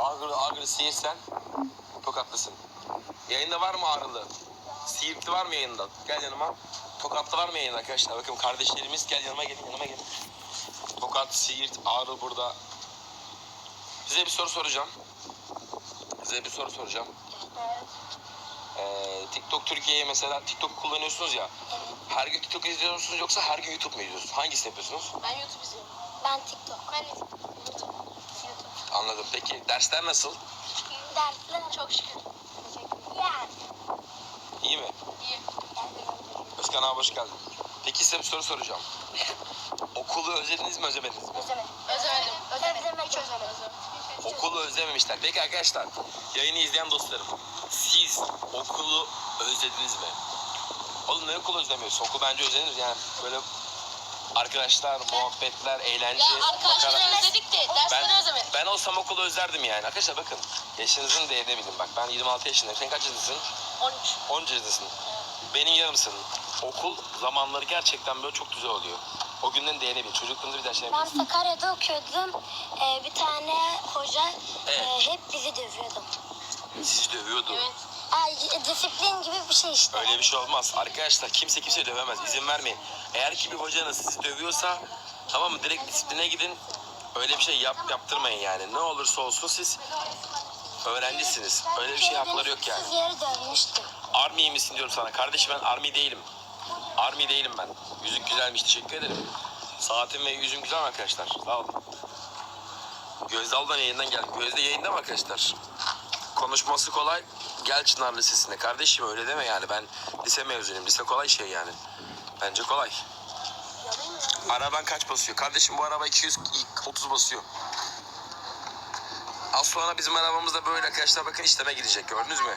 Ağrılı ağrılı siirsen tokatlısın. Yayında var mı ağrılı? Siirtli var mı yayında? Gel yanıma. Tokatlı var mı yayında arkadaşlar? Bakın kardeşlerimiz gel yanıma gelin yanıma gelin. Tokat, Siirt, Ağrı burada. Size bir soru soracağım. Size bir soru soracağım. Ee, TikTok Türkiye'ye mesela TikTok kullanıyorsunuz ya. Her gün TikTok izliyor musunuz yoksa her gün YouTube mu izliyorsunuz? Hangisini yapıyorsunuz? Ben YouTube izliyorum. Ben TikTok. Ben de YouTube. YouTube. Anladım. Peki dersler nasıl? Dersler Çok şükür. yani. İyi mi? İyi. Özkan abi hoş geldin. Peki size bir soru soracağım. Okulu özlediniz mi özlemediniz mi? Özlemedim. Özlemedim. Özlemedim. Özlemedim. Hiç özlemedim. Okulu özlememişler. Peki arkadaşlar yayını izleyen dostlarım. Siz okulu özlediniz mi? Oğlum ne okulu özlemiyorsun? Okul bence özlenir yani. Böyle arkadaşlar, muhabbetler, eğlence, Ya arkadaşları makara. özledik de dersleri Ben, özlemedim. ben olsam okulu özlerdim yani. Arkadaşlar bakın yaşınızın değerini bilin. Bak ben 26 yaşındayım. Sen kaç yaşındasın? 13. 13 yaşındasın. Benim yarımsın. Okul zamanları gerçekten böyle çok güzel oluyor. O günden değerini bil. Çocukluğunda bir daha şey Ben. Sakarya'da okuyordum. Ee, bir tane hoca Evet. e, hep bizi dövüyordu. Sizi dövüyordu. Evet. Ay, disiplin gibi bir şey işte. Öyle bir şey olmaz. Arkadaşlar kimse kimse dövemez. İzin vermeyin. Eğer ki bir hocanız sizi dövüyorsa tamam mı direkt disipline gidin. Öyle bir şey yap yaptırmayın yani. Ne olursa olsun siz öğrencisiniz. Öyle bir şey hakları yok yani. Siz yeri dövmüştüm. Army misin diyorum sana. Kardeşim ben Army değilim. Army değilim ben. Yüzük güzelmiş. Teşekkür ederim. Saatim ve yüzüm güzel arkadaşlar? Sağ olun. Gözde Aldan yayından geldim. Gözde yayında mı arkadaşlar? Konuşması kolay. Gel Çınar Lisesi'ne. Kardeşim öyle deme yani. Ben lise mezunuyum. Lise kolay şey yani. Bence kolay. Araban kaç basıyor? Kardeşim bu araba 230 basıyor. Az sonra bizim arabamız da böyle arkadaşlar bakın işleme girecek. Gördünüz mü?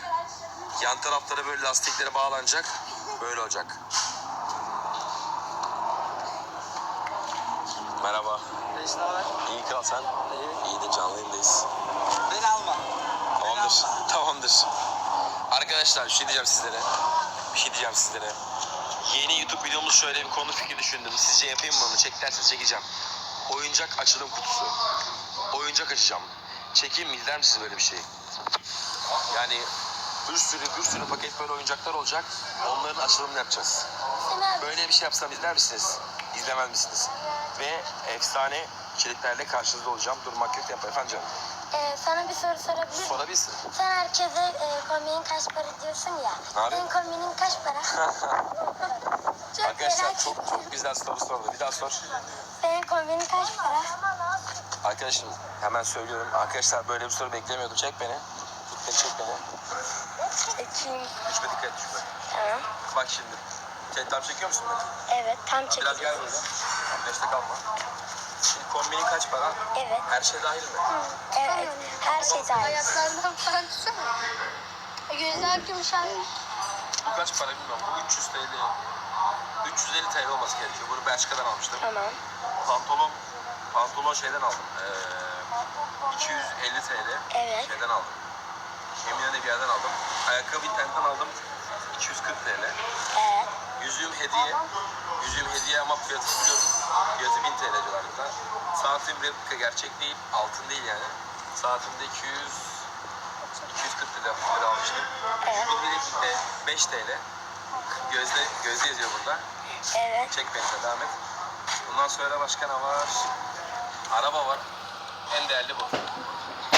Yan tarafları böyle lastiklere bağlanacak. Böyle olacak. Merhaba. Ne haber? İyi kal sen. İyi. İyi de canlı yayındayız. Beni alma. Tamamdır. Tamamdır. Arkadaşlar bir şey diyeceğim sizlere. Bir şey diyeceğim sizlere. Yeni YouTube videomuz şöyle bir konu fikri düşündüm. Sizce yapayım mı onu? Çek derseniz çekeceğim. Oyuncak açılım kutusu. Oyuncak açacağım. Çekeyim mi? İzler misiniz böyle bir şey? Yani bir sürü bir sürü paket böyle oyuncaklar olacak. Onların açılımını yapacağız. Böyle bir şey yapsam izler misiniz? İzlemez misiniz? Ve efsane içeriklerle karşınızda olacağım. Durmak yok yapma efendim canım. E, sana bir soru sorabilir miyim? Sorabilirsin. Sen herkese e, kombinin kaç para diyorsun ya. Abi. Senin kombinin kaç para? çok Arkadaşlar merak çok ettim. çok güzel soru sordu. Bir daha sor. Senin kombinin kaç para? Arkadaşım hemen söylüyorum. Arkadaşlar böyle bir soru beklemiyordum. Çek beni. Beni çek beni. Çekeyim. Düşme dikkat et düşme. Tamam. Bak şimdi. Sen tam çekiyor musun beni? Evet tam Biraz çekeceğim. gel burada. Beşte kalma. Şimdi kombinin kaç para? Evet. Her şey dahil mi? Evet. Her şey dahil. Ayaklarından falan tutsana. Gözler gümüş abi. Bu kaç para bilmiyorum. Bu 300 TL. 350 TL olması gerekiyor. Bunu Belçika'dan almıştım. Tamam. Pantolon pantolon şeyden aldım. Ee, 250 TL Evet. şeyden aldım. Eminönü bir yerden aldım. Ayakkabı internetten aldım. 240 TL. Evet. Yüzüğüm hediye. Yüzüğüm hediye ama fiyatını biliyorum. Fiyatı 1000 TL civarında. Saatim replika gerçek değil. Altın değil yani. Saatimde 200 240 lira lira almıştım. Evet. Bu bileklikte 5 TL. Gözde, gözde yazıyor burada. Evet. Çek beni de devam et. Bundan sonra başka ne var? Araba var. En değerli bu.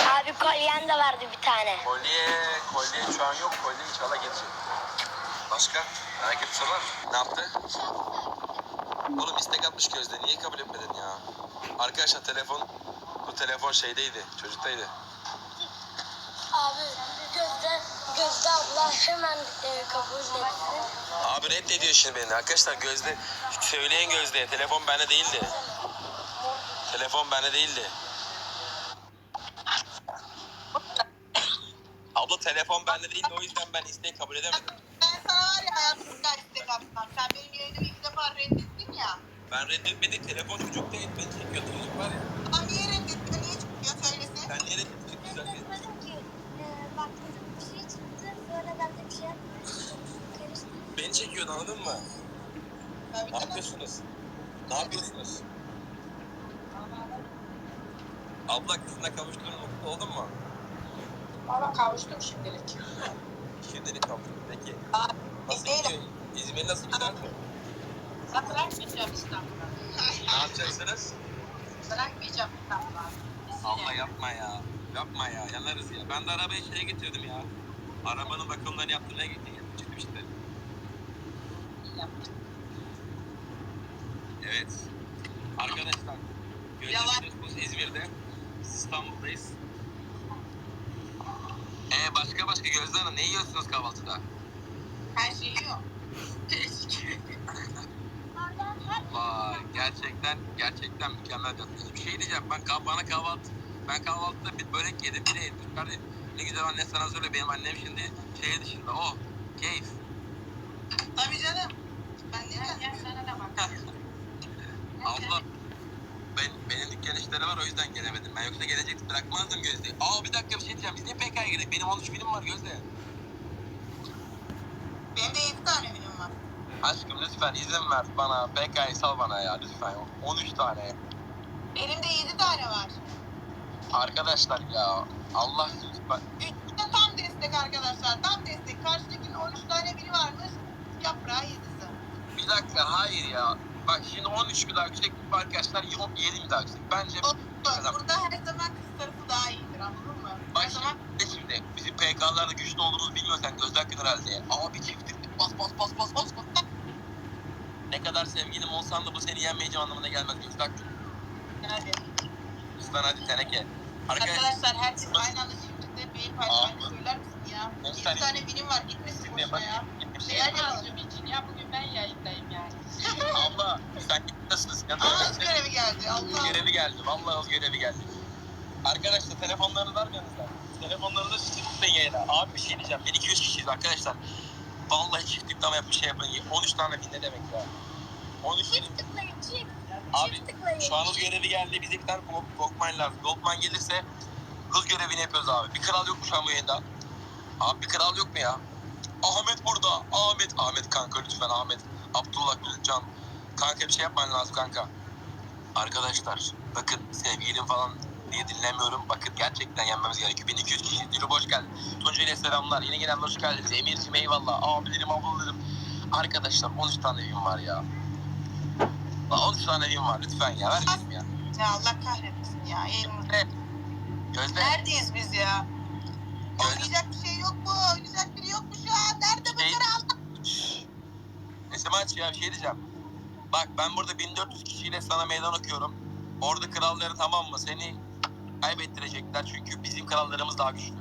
Abi kolyen de vardı bir tane. Kolye, kolye şu an yok. Kolye inşallah gelecek. Başka? Merak et sorular. Ne yaptı? Oğlum istek atmış Gözde. Niye kabul etmedin ya? Arkadaşlar telefon, bu telefon şeydeydi, çocuktaydı. Abi Gözde, Gözde abla hemen e, kabul etsin. Abi reddediyor şimdi beni. Arkadaşlar Gözde, söyleyen Gözde. Telefon bende değildi. Telefon bende değildi. Abla telefon bende değildi o yüzden ben isteği kabul edemedim. Ben sana var ya hayatımda istek atmam. Sen benim yayınımı iki defa ya. Ben reddetmedim. Telefon çocuk değil. Beni çekiyor. Çocuk var ya. Ama niye reddettin? Niye çıkmıyor söylesin. Sen niye reddettin? Güzel Dedim ki e, bak bir şey çıktı sonra ben de bir şey. Karıştı. Beni çekiyordu anladın mı? Tabii Ne yapıyorsunuz? Ne yapıyorsunuz? Abla kızına kavuştun mutlu oldun mu? Valla kavuştum şimdilik. Şimdilik kavuştun. Peki. Aa, Nasıl gidiyor? İzmir nasıl güzel mi? Ben bırakmayacağım İstanbul'a. Ne yapacaksınız? Bırakmayacağım İstanbul'a. Allah yapma ya. Yapma ya. Yanarız ya. Ben de arabayı şeye getirdim ya. Arabanın bakımlarını yaptırmaya gittim. Çıktım işte. Evet. Arkadaşlar. Görüşürüz İzmir'de. İstanbul'dayız. Ee başka başka Gözde Hanım ne yiyorsunuz kahvaltıda? Her şeyi yok. Vay gerçekten gerçekten mükemmel bir tatlı. Bir şey diyeceğim ben bana kahvaltı ben kahvaltıda bir börek yedim bir de yedim. Çıkardı. Ne güzel anne sana söyle benim annem şimdi şehir dışında o keyif. Tabii canım. Ben sana da bak. Abla ben, benim dükkan işleri var o yüzden gelemedim. Ben yoksa gelecektim bırakmazdım Gözde. Aa bir dakika bir şey diyeceğim. Biz niye PK'ya gidelim? Benim 13 film var Gözde. Benim de 7 tane var. Aşkım lütfen izin ver bana. PK'yı sal bana ya lütfen. 13 tane. Benim de 7 tane var. Arkadaşlar ya Allah lütfen. Üçte tam destek arkadaşlar. Tam destek. Karşıdakinin 13 tane biri varmış. Yaprağı 7'si. Bir dakika hayır ya. Bak şimdi 13 bir daha yükseklik var arkadaşlar. Yok 7 bir daha yüksek. Bence Burada her zaman kız tarafı daha iyidir anladın mı? Bak Her zaman şimdi, bizim PK'larda güçlü olduğumuzu bilmiyorsan gözler herhalde. Abi çiftlik bas bas bas bas bas bas. Ne kadar sevgilim olsan da bu seni yenmeyeceğim anlamına gelmez hakkın. hadi. Lütfen hadi teneke. Arkadaşlar Arkadaşlar herkes aynı anda çiftlikte beyin paylaşmayı söyler misin ya? Ben 7 sen- tane binim var gitmesin boşuna ya. gitmiş. Değer yazdım için ya bugün ben yayındayım yani. Abla sen gitmesin. Ya Aa öz görevi geldi Allah. görevi geldi. Vallahi öz görevi geldi. Arkadaşlar mı yanınızda? Telefonlarınızı çiftlikten yayına. Abi bir şey diyeceğim. 1200 kişiyiz arkadaşlar. Vallahi çiftlikten yapıp bir şey yapın. 13 tane bin ne demek ya? 13 bin. Çift tıklayın çift. Abi Çift tıklayın. şu an hız görevi geldi. Bize bir tane Gold- Goldmine lazım. Goldmine gelirse hız görevini yapıyoruz abi. Bir kral yok mu şu an bu yayında? Abi bir kral yok mu ya? Ahmet burada. Ahmet. Ahmet kanka lütfen Ahmet. Abdullah Gülcan. Kanka bir şey yapman lazım kanka. Arkadaşlar bakın sevgilim falan diye dinlemiyorum. Bakın gerçekten yenmemiz gerekiyor. 1200 kişi. Dili boş geldin. Tunca ile selamlar. Yeni gelenler hoş geldiniz. Emir'cim eyvallah. Abilerim ablalarım. Arkadaşlar 13 tane evim var ya. Lan 13 tane evim var lütfen ya. Ver bizim ya. Ya Allah kahretmesin ya. Yayınımız- Evet. Gözde. Neredeyiz biz ya? Gözde. Oynayacak bir şey yok mu? Oynayacak biri yok mu şu an? Nerede bu Şey- kral? Sesimi aç ya bir şey diyeceğim. Bak ben burada 1400 kişiyle sana meydan okuyorum. Orada kralları tamam mı? Seni kaybettirecekler çünkü bizim krallarımız daha güçlü.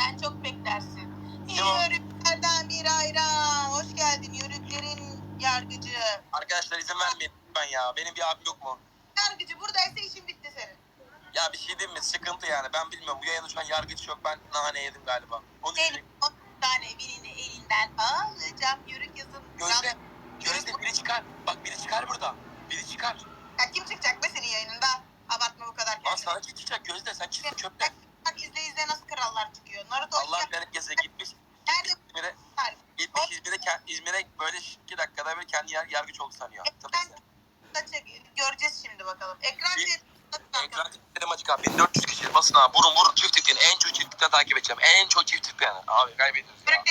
Sen çok beklersin. Yörüklerden bir ayran. Hoş geldin yörüklerin yargıcı. Arkadaşlar izin vermeyin lütfen ya. Benim bir abim yok mu? Yargıcı buradaysa işin bitti senin. Ya bir şey diyeyim mi? Sıkıntı yani. Ben bilmiyorum. Bu yayında şu an yargıç yok. Ben nane yedim galiba. Onu Senin düşünün. 10 tane birini elinden alacağım. Yörük yazın. Gözde. Gözde biri çıkar. Bak biri çıkar burada. Biri çıkar. Ya kim çıkacak be senin yayınında? Abartma bu kadar Lan kendini. sana kim çıkacak Gözde? Sen çıksın köpte. Bak, bak izle izle nasıl krallar çıkıyor. Naruto Allah Allah herkese gitmiş. nerede İzmir'e, gitmiş İzmir'e, İzmir'e böyle iki dakikada bir kendi yar, yargıç oldu sanıyor. Ekran göreceğiz şimdi bakalım. Ekran Bir- Ekran tiplerim açık abi. 1400 kişi basın abi. Vurun vurun çift tıklayın. En çok çift tıkla takip edeceğim. En çok çift tıklayanı. Abi kaybediyoruz ya.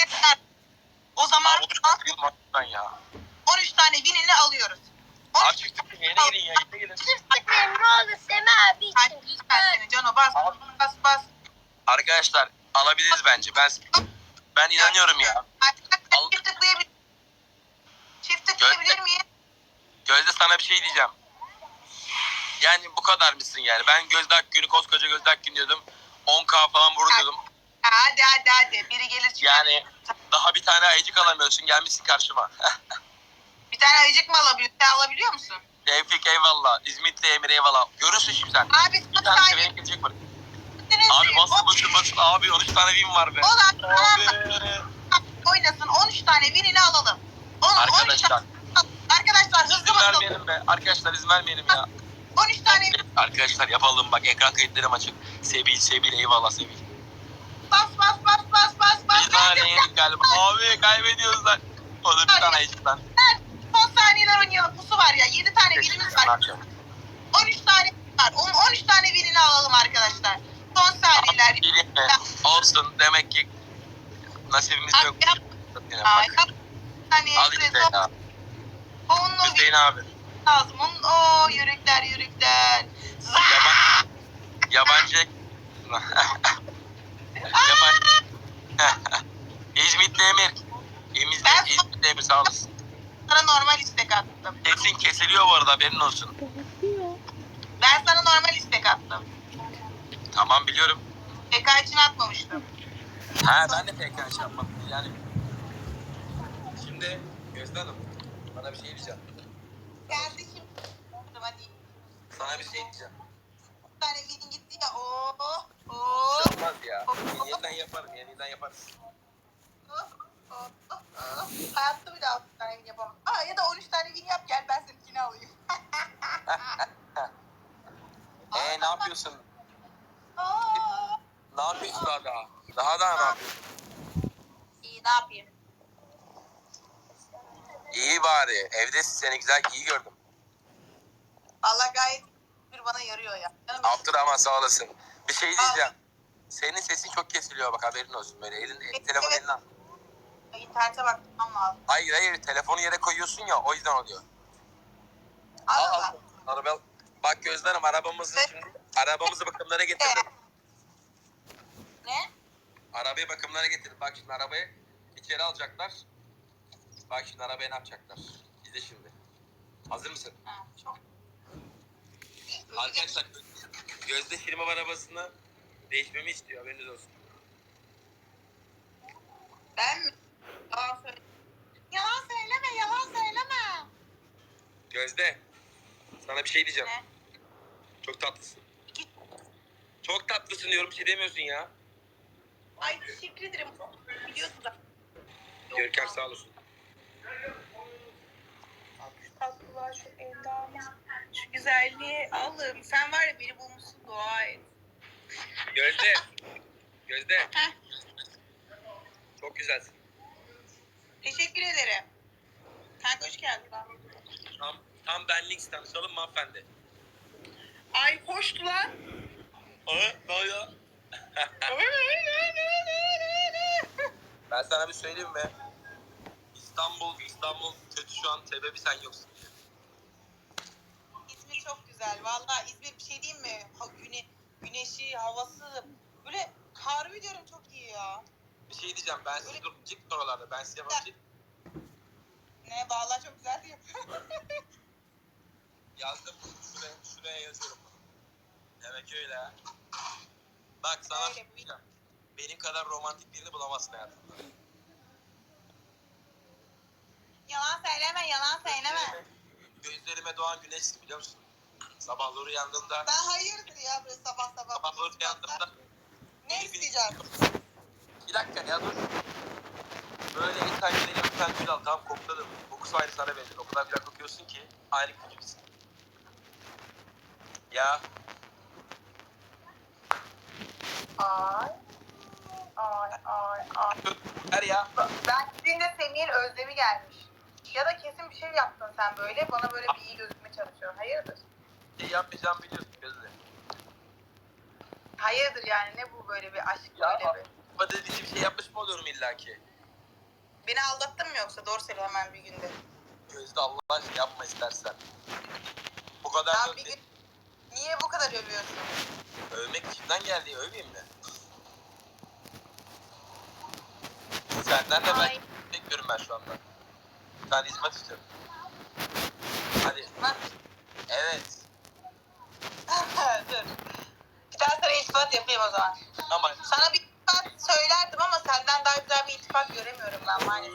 O zaman Abi 13 tıklayın maçtan ya. 13 tane binini alıyoruz. Abi 13 çift tıklayın. Yine gelin ya. Gelin. Çift tıklayın ne olur Sema abi için. lütfen seni Cano bas bas bas. Arkadaşlar alabiliriz bence. Ben ben inanıyorum ya. Arkadaşlar Al. çift tıklayabilir Çift tıklayabilir miyim? Gözde sana bir şey diyeceğim. Yani bu kadar mısın yani? Ben Gözde Akgün'ü koskoca Gözde Akgün diyordum. 10k falan vur diyordum. Hadi hadi hadi. Biri gelir çıkar. Yani daha bir tane ayıcık alamıyorsun. Gelmişsin karşıma. Bir tane ayıcık mı alabiliyor? Alabiliyor musun? Tevfik eyvallah. İzmitli Emir eyvallah. Görürsün şimdi sen. Abi Bir tane saniye. sevenin gelecek bittiniz Abi basın basın basın. Abi 13 tane win var be. Olan Abi. oynasın. 13 tane binini alalım. Onun 13 Arkadaşlar. tane. Arkadaşlar hızlı İzin basalım. vermeyelim be. Arkadaşlar izin vermeyelim ya. 13 tane Arkadaşlar yapalım bak ekran kayıtlarım açık. Sebil Sebil eyvallah Sebil. bas bas bas bas bas bas. Bir tane yedik galiba. Abi kaybediyoruz lan. O da bir tane ayıcıktan. Son saniyeler oynayalım. Pusu var ya. 7 tane binimiz Ne var. yapacağım? 13 tane var. On- 13 tane birini alalım arkadaşlar. Son saniyeler. Mi? Olsun demek ki nasibimiz yok. Yap, yap. Aa. Hani Al işte ya. Onun o Hüseyin abi. lazım. Onun o yürekler yürekler. Zaa! Yaban, yabancı. yabancı. İzmitli Emir. İzmitli, Ben- İzmitli Emir sağ olasın. Sana normal istek attım. Sesin kesiliyor bu arada haberin olsun. Ben sana normal istek attım. Tamam biliyorum. PK için atmamıştım. Ha ben de PK şey yapmadım. Yani şimdi Gözde Hanım bana bir şey diyeceğim. Geldi şimdi. Hadi. Sana bir şey diyeceğim. Bir tane meeting gitti ya. Oo. Oo. Bir şey olmaz ya. Yeniden yaparım, yeniden yaparız. Hayatta daha 30 tane win yapamam. Aa, ya da 13 tane win yap gel ben seninkini alayım. Ee ne yapıyorsun? Aa. Ne yapıyorsun daha daha? Daha daha ne yapıyorsun? İyi ne yapayım? İyi bari. Evdesin seni güzel iyi gördüm. Allah gayet bir bana yarıyor ya. Canım benim. Abdurrahman sağ olasın. Bir şey diyeceğim. Senin sesin çok kesiliyor bak haberin olsun. Böyle elin, Evet, telefon evet. eline al. İnternete bakmam lazım. Hayır hayır telefonu yere koyuyorsun ya o yüzden oluyor. Al al. Araba, bak gözlerim arabamızı Evet. şimdi arabamızı bakımlara getirdim. Ne? Arabayı bakımlara getirdim. Bak şimdi arabayı içeri alacaklar. Bak şimdi arabaya ne yapacaklar? İzle şimdi. Hazır mısın? Ha, çok. Arkadaşlar Gözde firma arabasını değişmemi istiyor haberiniz olsun. Ben mi? Yalan söyle. Yalan söyleme, yalan söyleme. Gözde sana bir şey diyeceğim. Ne? Çok tatlısın. Çok tatlısın diyorum bir şey demiyorsun ya. Ay teşekkür ederim. Biliyorsun da. Görkem sağ olasın. Şu tatlılığa, şu endama, şu güzelliği alım. Sen var ya beni bulmuşsun dua et. Gözde. Gözde. Heh. Çok güzelsin. Teşekkür ederim. Kanka hoş geldin. Tam, benlik tanışalım mı hanımefendi? Ay hoştu lan. Aa, ne oluyor? Ben sana bir söyleyeyim mi? İstanbul, İstanbul kötü şu an sebebi sen yoksun. İzmir çok güzel. Vallahi İzmir bir şey diyeyim mi? Ha, güne, güneşi, havası. Böyle harbi diyorum çok iyi ya. Bir şey diyeceğim ben siz dur çıkın oralarda ben size bakayım. Ne vallahi çok güzel diyor. Yazdım şuraya, şuraya yazıyorum. Demek öyle ha. Bak sana Öyle bir şey bir-. Benim kadar romantik birini bulamazsın hayatında. yalan söyleme, yalan söyleme. Gözlerime doğan güneşsin biliyor musun? Sabahları uyandığımda, Ben hayırdır ya böyle sabah sabah. sabahları uyandığımda Ne isteyeceğim? Bir dakika ya dur. Böyle ilk tane bir tane gül al tamam kokladım. Kokusu aynı sana benziyor. O kadar güzel kokuyorsun ki aynı gibisin. Ya Ay. Ay ay ay. ver ya. Ben gittiğimde Semih'in özlemi gelmiş. Ya da kesin bir şey yaptın sen böyle. Bana böyle bir iyi gözükme çalışıyor. Hayırdır? Şey yapmayacağımı biliyorsun gözle. Hayırdır yani ne bu böyle bir aşk Ya, böyle bir. Baba dediği bir şey yapmış mı oluyorum illaki? Beni aldattın mı yoksa? Doğru söyle hemen bir günde. Gözde Allah aşkına yapma istersen. Bu kadar da bir gün... Niye bu kadar övüyorsun? övmek içimden geldi öveyim mi? Senden de ben Ay. bekliyorum ben şu anda. Sen hizmet istiyorum. Hadi. Bak. Evet. Dur. Bir daha sana iltifat yapayım o zaman. Ama Sana bir iltifat söylerdim ama senden daha güzel bir iltifat göremiyorum ben maalesef.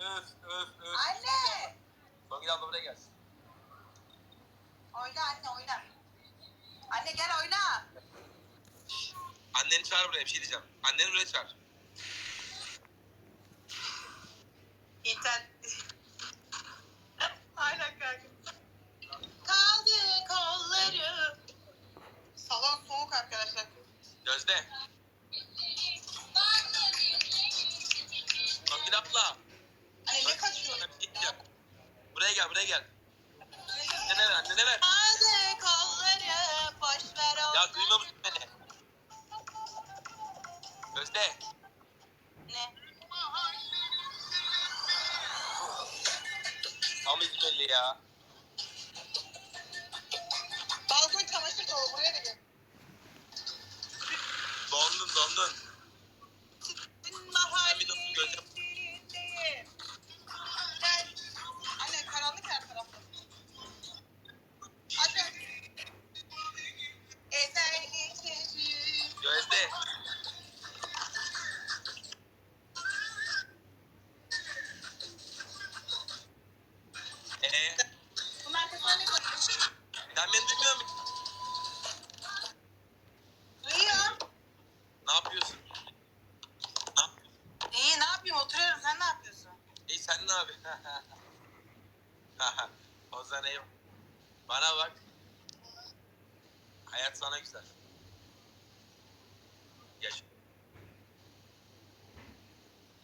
Öf öf öf. Anne! Songül abla buraya gelsin. Oyna anne oyna. Anne gel oyna. Anneni çağır buraya bir şey diyeceğim. Anneni buraya çağır. İnternet. Aynen kanka. Kaldı kolları.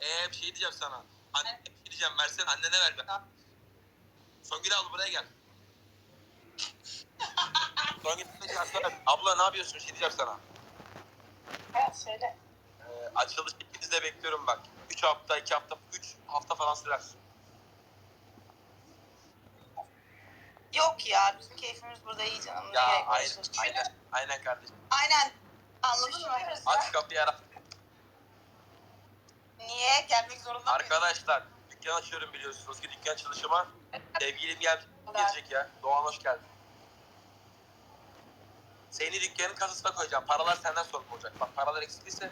Ee bir şey diyeceğim sana. Anne bir şey diyeceğim versene annene ver be. Songül abla buraya gel. Songül abla abla ne yapıyorsun? Bir şey diyeceğim sana. Evet söyle. Ee, açılış hepinizde bekliyorum bak. 3 hafta, 2 hafta, 3 hafta falan sürer. Yok ya bizim keyfimiz burada iyi canım. Ya aynen, aynen, aynen kardeşim. Aynen. Anladın mı? Aç kapıyı ara. Niye? Gelmek zorunda mıyız? Arkadaşlar dükkan açıyorum biliyorsunuz ki dükkan çalışıma sevgilim gel gelecek ya. Doğan hoş geldin. Seni dükkanın kasasına koyacağım. Paralar senden sorumlu olacak. Bak paralar eksiliyse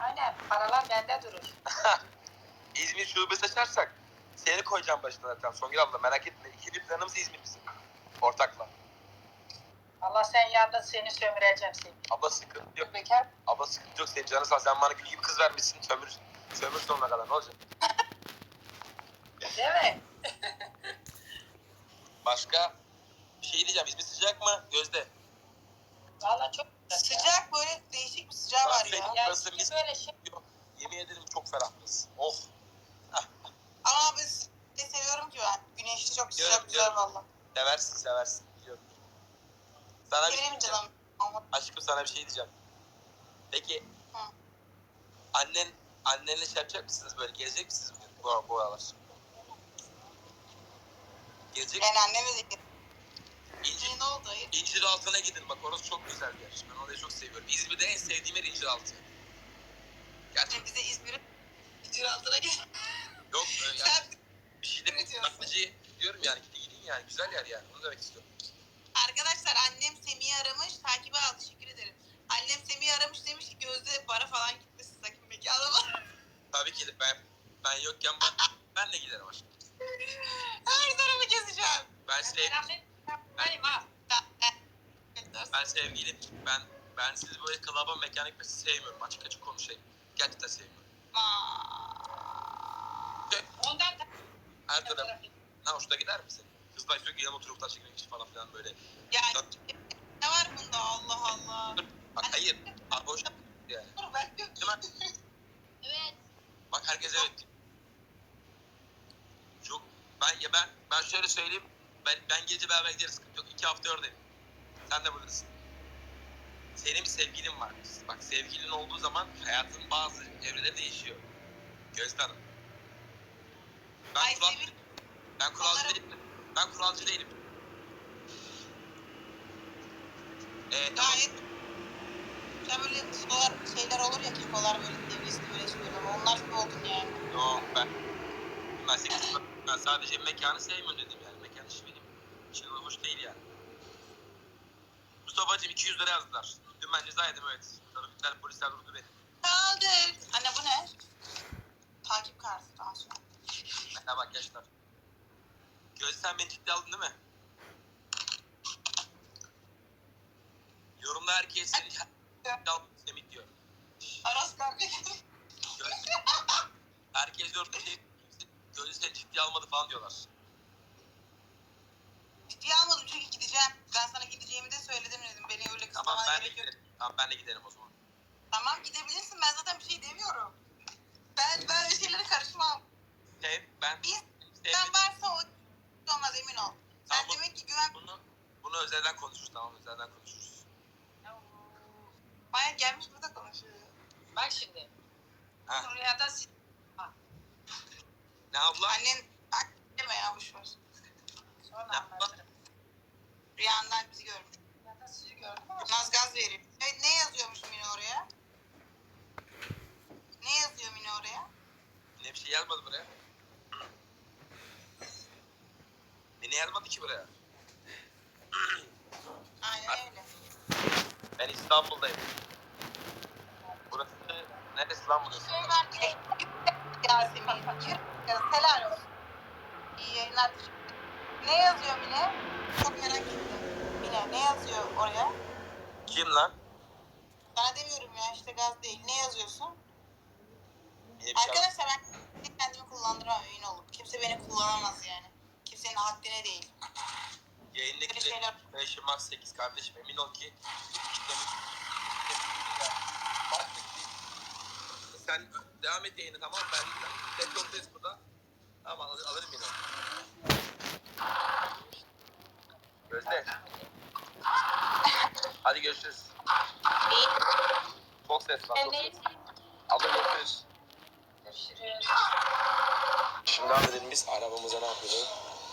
Aynen. Paralar bende durur. İzmir şubesi açarsak seni koyacağım başına zaten. Songül abla merak etme. İkinci planımız İzmir bizim. Ortakla. Allah sen yanda seni sömüreceğim seni. Abla sıkıntı yok. Bekar. Abla sıkıntı yok. Senin canı sağ. Sen bana gül gibi kız vermişsin. Sömür, sömür sonuna kadar. Ne olacak? Değil mi? Başka bir şey diyeceğim. İzmir sıcak mı? Gözde. Valla çok Sıcak böyle değişik bir sıcağı var ya. Ya Yani burası mis böyle şey. Yok. Yemin ederim çok ferah burası. Oh. Ama biz de seviyorum ki ben. Güneşli çok Biliyorum, sıcak güzel biliyorum. valla. Seversin seversin. Sana bir şey Benim diyeceğim. canım. Ama Aşkım sana bir şey diyeceğim. Peki Hı. annen annenle şey yapacak mısınız böyle? Gelecek misiniz bugün bu, bu aralar? Gelecek ben anneme de İncir, ne oldu? Hayır. İncir altına gidin bak orası çok güzel bir yer. Ben orayı çok seviyorum. İzmir'de en sevdiğim yer İncir altı. Gerçekten Bize İzmir'in İzmir altına gel. yok e, yani Sen bir şey de ne diyorsun? Tatlıcı diyorum yani gidin gidin yani güzel yer yani onu demek istiyorum. Arkadaşlar annem Semih'i aramış. Takibe al. Teşekkür ederim. Annem Semih'i aramış demiş ki Gözde para falan gitmesin sakın mekana bak. Tabii ki de ben ben yokken ben, ben de giderim aşkım. Her tarafı gezeceğim. Ben sev, ha. ben sevgilim ben ben sizi böyle klaba mekana gitmesi sevmiyorum açık açık konuşayım. Gerçekten sevmiyorum. Ondan Her taraf ne hoşuna gider misin? Kızlar sürekli yan oturup çekmek için falan filan böyle. Ya ne var bunda Allah Allah. Bak hayır. Abi hoş yani. Dur ben? Evet. Bak herkes evet. Çok ben ya ben ben şöyle söyleyeyim. Ben ben gece beraber gideriz sıkıntı yok. İki hafta oradayım. Sen de buradasın. Senin bir sevgilin var. Bak sevgilin olduğu zaman hayatın bazı evreleri değişiyor. Gözde Hanım. Ben Ay, kural, sevgili- ben Onları- değilim. Ben kuralcı değilim. Ee, tamam. Gayet ya böyle solar şeyler olur ya kekolar böyle sevgilisi böyle söylüyor. Onlar gibi oldun yani. Yok ben. Ben, seni- ben sadece mekanı sevmiyorum dedim yani. Mekan işi benim için hoş değil yani. Mustafa'cığım 200 lira yazdılar. Dün ben ceza yedim evet. Trafikler polisler durdu beni. Kaldır. Anne bu ne? Takip kartı daha sonra. Merhaba arkadaşlar. Göz sen beni ciddi aldın değil mi? Yorumda herkes seni ciddi aldın Semih diyor. Aras Göz. Herkes yorumda şey Gözü seni ciddi almadı falan diyorlar. ciddiye almadım çünkü gideceğim. Ben sana gideceğimi de söyledim dedim. Beni öyle Tamam kısmana ben de gerek yok. giderim. Tamam ben de giderim o zaman. Tamam gidebilirsin. Ben zaten bir şey demiyorum. Ben ben öyle şeylere karışmam. Sev, ben Biz- sevmedim. Sen varsa o olmaz emin ol. Sen Tamam, bu- demek ki güven Bunu bunu özelden konuşuruz tamam özelden konuşuruz. gelmiş burada konuşuyor. Bak şimdi. Ha. Rüyada siz Ne abla? Annen bak deme ya boş ver. sonra anlatırım. Rüyandan bizi görmüş. Rüyada sizi gördüm ama Naz gaz veriyor. Evet ne yazıyormuş Mine oraya? Ne yazıyor Mine oraya? Ne bir şey yazmadı buraya. Beni yazmadı ki buraya. Aynen öyle. Ben İstanbul'dayım. Burası neresi lan burası? Şey var ki Yasemin. Helal olsun. İyi yayınlar. Ne yazıyor Mine? Çok merak ettim. Mine ne yazıyor oraya? Kim lan? Sana demiyorum ya işte gaz değil. Ne yazıyorsun? Şey Arkadaşlar ben kendimi kullandıramam emin olun. Kimse beni kullanamaz yani. Kimsenin haddine değil. Böyle Yayındaki şeyler. 5 Max 8 kardeşim emin ol ki sen devam et yayını tamam? Ben sen yoktayız burada. Tamam alır, alırım yine. Gözde. Hadi görüşürüz. Çok ses var. Çok ses. Abla görüşürüz. görüşürüz. Şimdi abi dedim biz arabamıza ne yapıyoruz?